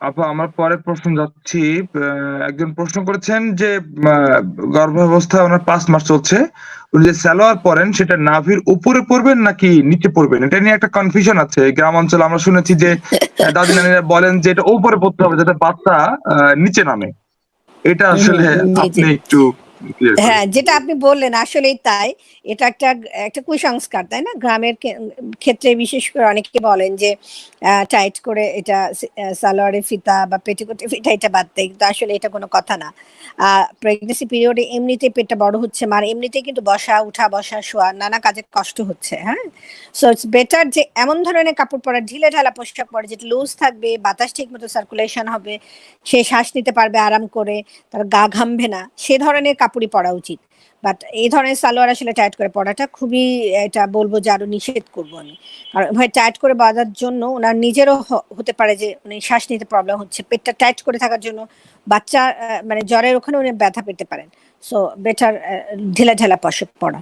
Up- আমার পরের প্রশ্ন যাচ্ছি। একজন প্রশ্ন করেছেন যে আহ, গর্ভাবস্থায় ওনার পাঁচ মাস চলছে। উনি যে সালোয়ার পরেন সেটা নাভির উপরে পরবেন নাকি নিচে পরবেন? এটা নিয়ে একটা কনফিউশন আছে। গ্রাম অঞ্চলে আমরা শুনেছি যে দাদি নানিরা বলেন যে এটা উপরে পড়তে হবে যাতে বাচ্চা আহ, নিচে নামে। এটা আসলে আপনি একটু। হ্যাঁ যেটা আপনি বললেন আসলেই তাই। এটা একটা একটা কুসংস্কার, তাই না? গ্রামের ক্ষেত্রে বিশেষ করে অনেকে বলেন যে টাইট করে এটা সালোয়ারের ফিতা বা পেটিকোটের ফিতা এটা বাদ দেয়, কিন্তু আসলে এটা কোনো কথা না। প্রেগনেন্সি পিরিয়ডে এমনিতে পেটটা বড় হচ্ছে মার এমনিতে কিন্তু বসা, উঠা, বসা, শোয়া, নানা কাজে কষ্ট হচ্ছে হ্যাঁ? সো ইটস বেটার যে এমন ধরনের কাপড় পরা, ঢিলে ঢালা পোশাক পরে, যেটা লুজ থাকবে, বাতাস ঠিক মতো সার্কুলেশন হবে, সে শ্বাস নিতে পারবে আরাম করে, তার গা ঘামবে না, সে ধরনের কাপড়ই পরা উচিত। বাট এই ধরনের সালোয়ার আসলে টাইট করে পড়াটা খুবই এটা বলব যে আরও নিষেধ করব আমি। কারণ ভাই টাইট করে বাঁধার জন্য ওনার নিজেরও হতে পারে যে উনি শ্বাস নিতে প্রবলেম হচ্ছে, পেটটা টাইট করে থাকার জন্য বাচ্চা মানে জ্বরের ওখানে উনি ব্যথা পেতে পারেন। সো বেটার ঢিলা ঢেলা পশে পরা।